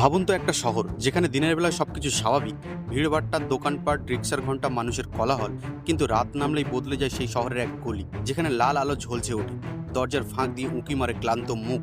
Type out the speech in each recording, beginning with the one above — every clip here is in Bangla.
ভাবুন তো একটা শহর, যেখানে দিনের বেলায় সবকিছু স্বাভাবিক। ভিড়ভাট্টার দোকানপাট, রিক্সার ঘণ্টা, মানুষের কলাহল, কিন্তু রাত নামলেই বদলে যায় সেই শহরের এক গলি, যেখানে লাল আলো ঝলছে ওঠে। দরজার ফাঁক দিয়ে উঁকি মারে ক্লান্ত মুখ।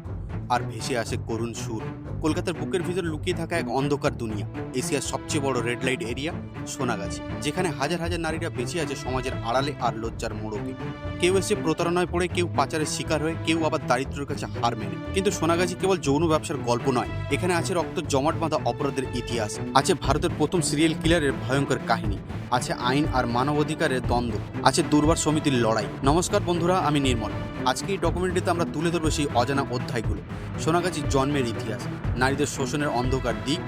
আর ভেসে আসে করুণ সুর। কলকাতার বুকের ভিতর লুকিয়ে থাকা এক অন্ধকার দুনিয়া, এশিয়ার সবচেয়ে বড় রেড লাইট এরিয়া সোনাগাছি, যেখানে হাজার হাজার নারীরা বেঁচে আছে সমাজের আড়ালে আর লজ্জার মোড়কে। কেউ এসে প্রতারণায় পড়ে, কেউ পাচারের শিকার হয়ে, কেউ আবার দারিদ্র্যের কাছে হার মেনে কিন্তু সোনাগাছি কেবল যৌন ব্যবসার গল্প নয়, এখানে আছে রক্ত জমাট বাঁধা অপরাধের ইতিহাস, আছে ভারতের প্রথম সিরিয়াল কিলারের ভয়ঙ্কর কাহিনী, আছে আইন আর মানবাধিকারের দ্বন্দ্ব, আছে দুর্বার সমিতির লড়াই। নমস্কার বন্ধুরা, আমি নির্মল। আজকে এই ডকুমেন্টারিতে আমরা তুলে ধরবো সেই অজানা অধ্যায়গুলো। সোনাগাছির জন্মের ইতিহাস, নারীদের শোষণের অন্ধকার দিক,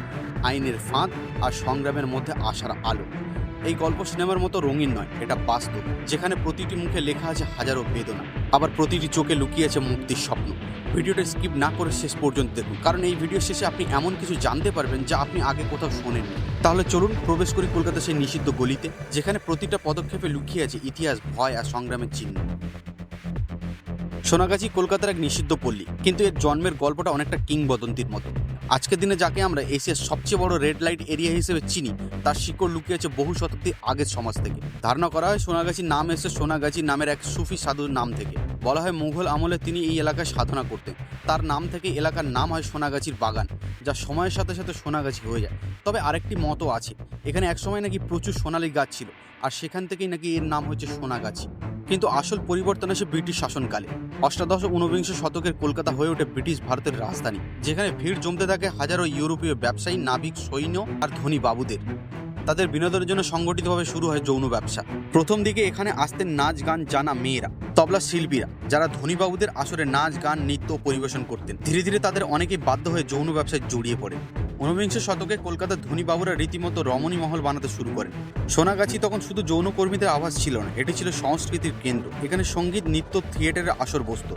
আইনের ফাঁদ আর সংগ্রামের মধ্যে আসার আলো। এই গল্প সিনেমার মতো রঙিন নয়, এটা বাস্তব, যেখানে প্রতিটি মুখে লেখা আছে হাজারো বেদনা। আবার প্রতিটি চোখে লুকিয়ে আছে মুক্তির স্বপ্ন। ভিডিওটা স্কিপ না করে শেষ পর্যন্ত দেখুন, কারণ এই ভিডিও শেষে আপনি এমন কিছু জানতে পারবেন যা আপনি আগে কোথাও শোনেননি। তাহলে চলুন প্রবেশ করি কলকাতা সেই নিষিদ্ধ গলিতে, যেখানে প্রতিটা পদক্ষেপে লুকিয়ে আছে ইতিহাস, ভয় আর সংগ্রামের চিহ্ন। সোনাগাছি কলকাতার এক নিষিদ্ধ পল্লী। কিন্তু এর জন্মের গল্পটা অনেকটা কিংবদন্তির মতো। আজকের দিনে যাকে আমরা এশিয়ার সবচেয়ে বড় রেড লাইট এরিয়া হিসেবে চিনি, তার শিকড় লুকিয়েছে বহু শতাব্দী আগের সমাজ থেকে। ধারণা করা হয় সোনাগাছির নাম এসে সোনাগাছি নামের এক সুফি সাধুর নাম থেকে। বলা হয় মুঘল আমলে তিনি এই এলাকায় সাধনা করতেন। তার নাম থেকে এলাকার নাম হয় সোনাগাছির বাগান, যা সময়ের সাথে সাথে সোনাগাছি হয়ে যায়। তবে আরেকটি মতও আছে। এখানে একসময় নাকি প্রচুর সোনালী গাছ ছিল, আর সেখান থেকেই নাকি এর নাম হচ্ছে সোনাগাছি কিন্তু আসল পরিবর্তন আসে ব্রিটিশ শাসনকালে। অষ্টাদশ ঊনবিংশ শতকের কলকাতা হয়ে ওঠে ব্রিটিশ ভারতের রাজধানী, যেখানে ভিড় জমতে থাকে হাজারো ইউরোপীয় ব্যবসায়ী, নাবিক, সৈন্য আর ধনী বাবুদের। তাদের বিনোদনের জন্য সংগঠিতভাবে শুরু হয় যৌন ব্যবসা। প্রথম দিকে এখানে আসতেন নাচ গান জানা মেয়েরা, তবলা শিল্পীরা, যারা ধনী বাবুদের আসরে নাচ, গান, নৃত্য পরিবেশন করতেন। ধীরে ধীরে তাদের অনেকেই বাধ্য হয়ে যৌন ব্যবসায় জড়িয়ে পড়ে ঊনবিংশ শতকে কলকাতার ধনী বাবুরা রীতিমতো রমণী মহল বানাতে শুরু করেন। সোনাগাছি তখন শুধু যৌনকর্মীদের আভাস ছিল না, এটি ছিল সংস্কৃতির কেন্দ্র। এখানে সংগীত, নৃত্য, থিয়েটারের আসর বসত।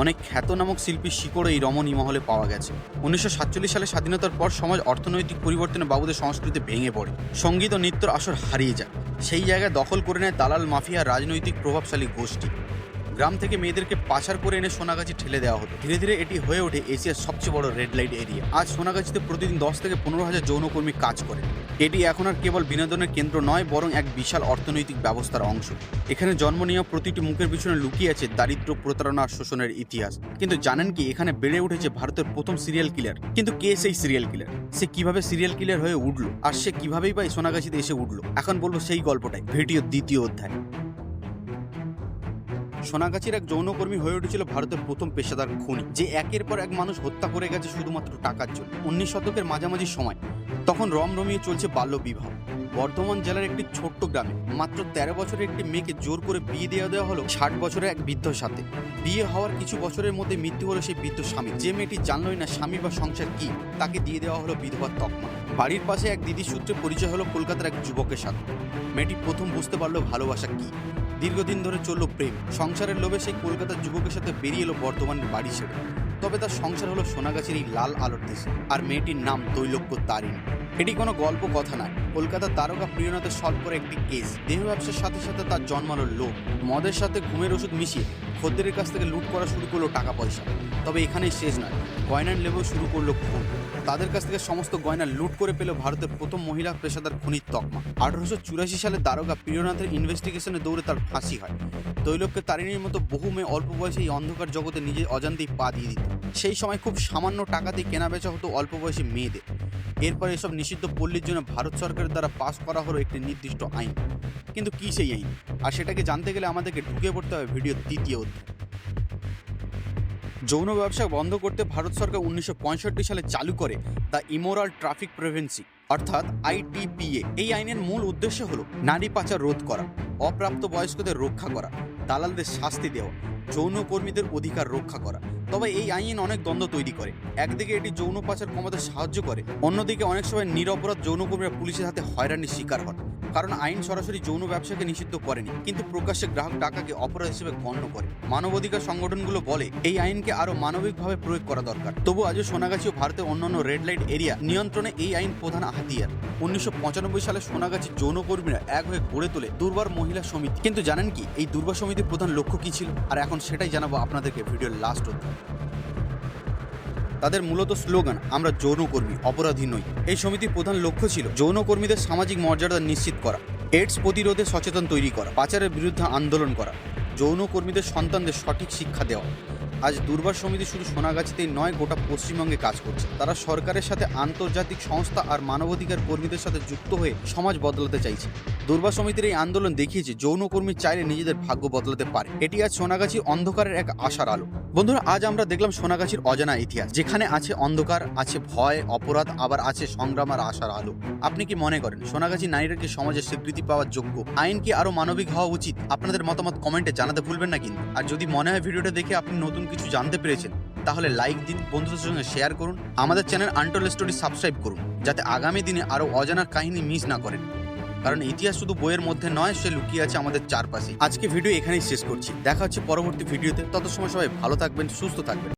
অনেক খ্যাতনামক শিল্পীর শিকড় এই রমণী মহলে পাওয়া গেছে। উনিশশো সাতচল্লিশ সালে স্বাধীনতার পর সমাজ অর্থনৈতিক পরিবর্তনে বাবুদের সংস্কৃতি ভেঙে পড়ে। সংগীত ও নৃত্যর আসর হারিয়ে যায়। সেই জায়গায় দখল করে নেয় দালাল মাফিয়া রাজনৈতিক প্রভাবশালী গোষ্ঠী। গ্রাম থেকে মেয়েদেরকে পাচার করে এনে সোনাগাছি ঠেলে দেওয়া হতো। ধীরে ধীরে এটি হয়ে ওঠে এশিয়ার সবচেয়ে বড় রেড লাইট এরিয়া আজ সোনাগাছিতে প্রতিদিন দশ থেকে পনেরো হাজার যৌনকর্মী কাজ করে। এটি এখন আর কেবল বিনোদনের কেন্দ্র নয়, বরং এক বিশাল অর্থনৈতিক ব্যবস্থার অংশ। এখানে জন্ম নেওয়া প্রতিটি মুখের পিছনে লুকিয়ে আছে দারিদ্র প্রতারণা আর শোষণের ইতিহাস। কিন্তু জানেন কি, এখানে বেড়ে উঠেছে ভারতের প্রথম সিরিয়াল কিলার কিন্তু কে সেই সিরিয়াল কিলার সে কীভাবে সিরিয়াল কিলার হয়ে উঠল? আর সে কিভাবেই বা সোনাগাছিতে এসে উঠল? এখন বলব সেই গল্পটাই। ভিডিও দ্বিতীয় অধ্যায়। সোনাগাছির এক যৌনকর্মী হয়ে উঠেছিল ভারতের প্রথম পেশাদার খুনি, যে একের পর এক মানুষ হত্যা করে গেছে শুধুমাত্র টাকার জন্য। উনিশ শতকের মাঝামাঝি সময়, তখন রমরমিয়ে চলছে বাল্য বিবাহ বর্ধমান জেলার একটি ছোট্ট গ্রামে, মাত্র তেরো বছরের একটি মেয়েকে জোর করে বিয়ে দেওয়া দেওয়া হলো ষাট বছরের এক বৃদ্ধর সাথে। বিয়ে হওয়ার কিছু বছরের মধ্যে মৃত্যু হলো সেই বৃদ্ধ স্বামী। যে মেয়েটি জানলই না স্বামী বা সংসার কি, তাকে দিয়ে দেওয়া হলো বিধবার তকমা। বাড়ির পাশে এক দিদির সূত্রে পরিচয় হলো কলকাতার এক যুবকের সাথে। মেয়েটি প্রথম বুঝতে পারল ভালোবাসা কি। দীর্ঘদিন ধরে চলল প্রেম। সংসারের লোভে সেই কলকাতার যুবকের সাথে বেরিয়ে এলো বর্তমানের বাড়ি ছেড়ে। তবে তার সংসার হলো সোনাগাছির এই লাল আলোর দেশে। আর মেয়েটির নাম তৈলক্য তারিণী। এটি কোনো গল্প কথা নয়। কলকাতার তারকা প্রিয়নাথের সলভ করে একটি কেস। দেহ ব্যবসার সাথে সাথে তার জন্মালো লোক মদের সাথে ঘুমের ওষুধ মিশিয়ে খদ্দেরের কাছ থেকে লুট করা শুরু করল টাকা পয়সা তবে এখানেই শেষ নয়। গয়নার লেবেও শুরু করল খুন তাদের কাছ থেকে সমস্ত গয়না লুট করে পেল ভারতের প্রথম মহিলা পেশাদার খুনির তকমা। আঠারোশো চুরাশি সালে দারোগা প্রিয়নাথের ইনভেস্টিগেশনে দৌড়ে তার ফাঁসি হয়। তৈলক্য তারিণীর মতো বহু মেয়ে অল্প বয়সে এই অন্ধকার জগতে নিজের অজান্তেই পা দিয়ে দিত। সেই সময় খুব সামান্য টাকাতেই কেনা বেচা হতো অল্প বয়সী মেয়েদের। এরপর এসব নিষিদ্ধ পল্লীর জন্য ভারত সরকারের দ্বারা পাশ করা হলো একটি নির্দিষ্ট আইন। কিন্তু কী সেই আইন? আর সেটাকে জানতে গেলে আমাদেরকে ঢুকে পড়তে হবে ভিডিও তৃতীয় অধ্যায়। যৌন ব্যবসা বন্ধ করতে ভারত সরকার উনিশশো পঁয়ষট্টি সালে চালু করে দ্য ইমোরাল ট্রাফিক প্রিভেন্সি, অর্থাৎ আইটিপিএ এই আইনের মূল উদ্দেশ্য হলো নারী পাচার রোধ করা, অপ্রাপ্ত বয়স্কদের রক্ষা করা, দালালদের শাস্তি দেওয়া। যৌনকর্মীদের অধিকার রক্ষা করা। তবে এই আইন অনেক দ্বন্দ্ব তৈরি করে। একদিকে এটি যৌন পাচার কমাতে সাহায্য করে, অন্যদিকে অনেক সময় নিরপরাধ যৌনকর্মীরা পুলিশের হাতে হয়রানির শিকার হন। কারণ আইন সরাসরি যৌন ব্যবসাকে নিষিদ্ধ করেনি, কিন্তু প্রকাশ্যে গ্রাহক টাকাকে অপরাধ হিসেবে গণ্য করে। মানবাধিকার সংগঠনগুলো বলে, এই আইনকে আরও মানবিকভাবে প্রয়োগ করা দরকার। তবু আজও সোনাগাছি ও ভারতের অন্যান্য রেড লাইট এরিয়া নিয়ন্ত্রণে এই আইন প্রধান হাতিয়ার। উনিশশো পঁচানব্বই সালে সোনাগাছি যৌনকর্মীরা এক হয়ে গড়ে তোলে দুর্বার মহিলা সমিতি। কিন্তু জানেন কি, এই দুর্বার সমিতির প্রধান লক্ষ্য কি ছিল? আর এখন সেটাই জানাব আপনাদেরকে ভিডিওর লাস্ট অধ্যায়। তাদের মূলত স্লোগান, আমরা যৌনকর্মী, অপরাধী নই। এই সমিতির প্রধান লক্ষ্য ছিল যৌনকর্মীদের সামাজিক মর্যাদা নিশ্চিত করা এইডস প্রতিরোধে সচেতন তৈরি করা, পাচারের বিরুদ্ধে আন্দোলন করা, যৌনকর্মীদের সন্তানদের সঠিক শিক্ষা দেওয়া। আজ দুর্বার সমিতি শুধু সোনাগাছিতেই নয়, গোটা পশ্চিমবঙ্গে কাজ করছে। তারা সরকারের সাথে আন্তর্জাতিক সংস্থা আর মানবাধিকার কর্মীদের সাথে যুক্ত হয়ে সমাজ বদলাতে চাইছে। দুর্বার সমিতির এই আন্দোলন দেখিয়েছে, যৌনকর্মী চাইলে নিজেদের ভাগ্য বদলাতে পারে। এটি আজ সোনাগাছি অন্ধকারের এক আশার আলো। বন্ধুরা, আজ আমরা দেখলাম সোনাগাছির অজানা ইতিহাস। যেখানে আছে অন্ধকার, আছে ভয়, অপরাধ, আবার আছে সংগ্রাম আর আশার আলো। আপনি কি মনে করেন, সোনাগাছি নারীরা কি সমাজে স্বীকৃতি পাওয়ার যোগ্য? আইন কি আরও মানবিক হওয়া উচিত? আপনাদের মতামত কমেন্টে জানাতে ভুলবেন না কিন্তু। আর যদি মনে হয় ভিডিওটা দেখে আপনি নতুন কিছু জানতে পেরেছেন, তাহলে লাইক দিন, বন্ধুদের সঙ্গে শেয়ার করুন, আমাদের চ্যানেল আন্টোল স্টোরি সাবস্ক্রাইব করুন, যাতে আগামী দিনে আরও অজানা কাহিনী মিস না করেন। কারণ ইতিহাস শুধু বইয়ের মধ্যে নয়, সে লুকিয়ে আছে আমাদের চারপাশে। আজকে ভিডিও এখানেই শেষ করছি। দেখা হচ্ছে পরবর্তী ভিডিওতে তত সময় সবাই ভালো থাকবেন, সুস্থ থাকবেন।